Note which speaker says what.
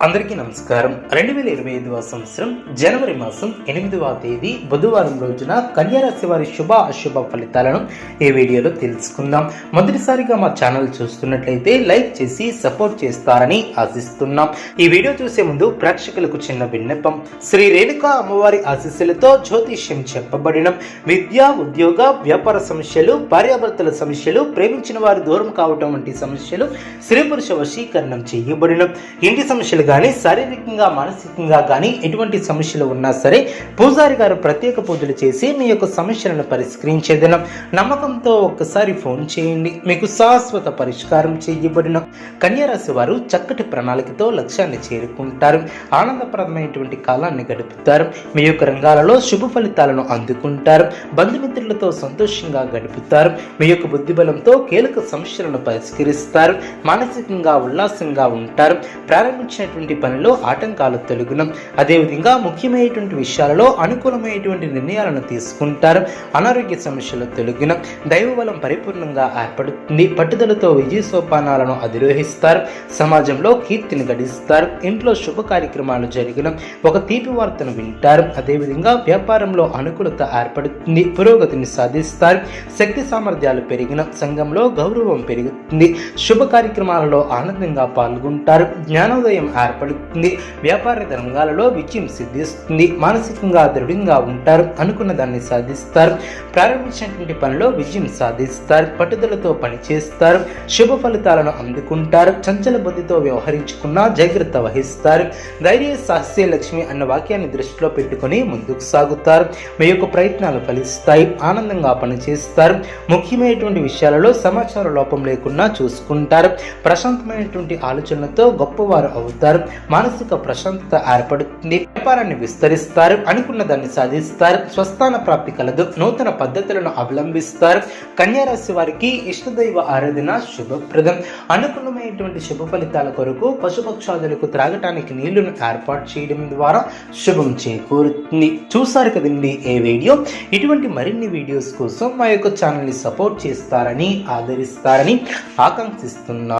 Speaker 1: అందరికీ నమస్కారం. రెండు వేల ఇరవై ఐదవ సంవత్సరం జనవరి మాసం ఎనిమిదవ తేదీ బుధవారం రోజున కన్యారాశి వారి శుభ అశుభ ఫలితాలను ఈ వీడియోలో తెలుసుకుందాం. మొదటిసారిగా మా ఛానల్ చూస్తున్నట్లయితే లైక్ చేసి సపోర్ట్ చేస్తారని ఆశిస్తున్నాం. ఈ వీడియో చూసే ముందు ప్రేక్షకులకు చిన్న విన్నపం. శ్రీ రేణుకా అమ్మవారి ఆశీస్సులతో జ్యోతిష్యం చెప్పబడిన. విద్య ఉద్యోగ వ్యాపార సమస్యలు భార్యాభర్తల సమస్యలు ప్రేమించిన వారు దూరం కావటం వంటి సమస్యలు స్త్రీ పురుష వశీకరణం చేయబడిన. ఇంటి సమస్యలు కానీ శారీరకంగా మానసికంగా కానీ ఎటువంటి సమస్యలు ఉన్నా సరే పూజారి గారు ప్రత్యేక పూజలు చేసి మీ యొక్క సమస్యలను పరిష్కరించేదిన. నమ్మకంతో ఒక్కసారి ఫోన్ చేయండి. మీకు శాశ్వత పరిష్కారం చేయబడిన కన్యారాశి వారు చక్కటి ప్రణాళికతో లక్ష్యాన్ని చేరుకుంటారు. ఆనందప్రదమైనటువంటి కాలాన్ని గడుపుతారు. మీ యొక్క రంగాలలో శుభ ఫలితాలను అందుకుంటారు. బంధుమిత్రులతో సంతోషంగా గడుపుతారు. మీ యొక్క బుద్ధిబలంతో కీలక సమస్యలను పరిష్కరిస్తారు. మానసికంగా ఉల్లాసంగా ఉంటారు. ప్రారంభించినటువంటి పనిలో ఆటంకాలు తొలగును. అదేవిధంగా ముఖ్యమైనటువంటి విషయాలలో అనుకూలమైనటువంటి నిర్ణయాలను తీసుకుంటారు. అనారోగ్య సమస్యలు తొలగిన. దైవబలం పరిపూర్ణంగా ఏర్పడుతుంది. పట్టుదలతో విజయ సోపానాలను అధిరోహిస్తారు. సమాజంలో కీర్తిని గడిస్తారు. ఇంట్లో శుభ కార్యక్రమాలు జరిగిన. ఒక తీపి వార్తను వింటారు. అదేవిధంగా వ్యాపారంలో అనుకూలత ఏర్పడుతుంది. పురోగతిని సాధిస్తారు. శక్తి సామర్థ్యాలు పెరిగిన. సంఘంలో గౌరవం పెరుగుతుంది. శుభ కార్యక్రమాలలో ఆనందంగా పాల్గొంటారు. జ్ఞానోదయం ఏర్పడుతుంది. వ్యాపార రంగాలలో విజయం సిద్ధిస్తుంది. మానసికంగా దృఢంగా ఉంటారు అనుకున్న దాన్ని సాధిస్తారు. ప్రారంభించినటువంటి పనిలో విజయం సాధిస్తారు. పట్టుదలతో పనిచేస్తారు. శుభ ఫలితాలను అందుకుంటారు. చంచల బుద్ధితో వ్యవహరించుకున్న జాగ్రత్త వహిస్తారు. ధైర్య సాహస్య లక్ష్మి అన్న వాక్యాన్ని దృష్టిలో పెట్టుకొని ముందుకు సాగుతారు. మీ యొక్క ప్రయత్నాలు ఫలిస్తాయి. ఆనందంగా పనిచేస్తారు. ముఖ్యమైనటువంటి విషయాలలో సమాచార లోపం లేకుండా చూసుకుంటారు. ప్రశాంతమైనటువంటి ఆలోచనలతో గొప్పవారు అవుతారు. మానసిక ప్రశాంతత ఏర్పడుతుంది వ్యాపారాన్ని విస్తరిస్తారు అనుకున్న దాన్ని సాధిస్తారు స్వస్థాన ప్రాప్తి కలదు నూతన పద్ధతులను అవలంబిస్తారు. కన్యారాశి వారికి ఇష్టదైవ ఆరాధన శుభప్రదం. అనుకూలమైనటువంటి శుభ ఫలితాల కొరకు పశుపక్షాదులకు త్రాగటానికి నీళ్ళను ఏర్పాటు చేయడం ద్వారా శుభం చేకూరుతుంది. చూసారు కదండి ఏ వీడియో? ఇటువంటి మరిన్ని వీడియోస్ కోసం మా యొక్క ఛానల్ని సపోర్ట్ చేస్తారని ఆదరిస్తారని ఆకాంక్షిస్తున్నాను.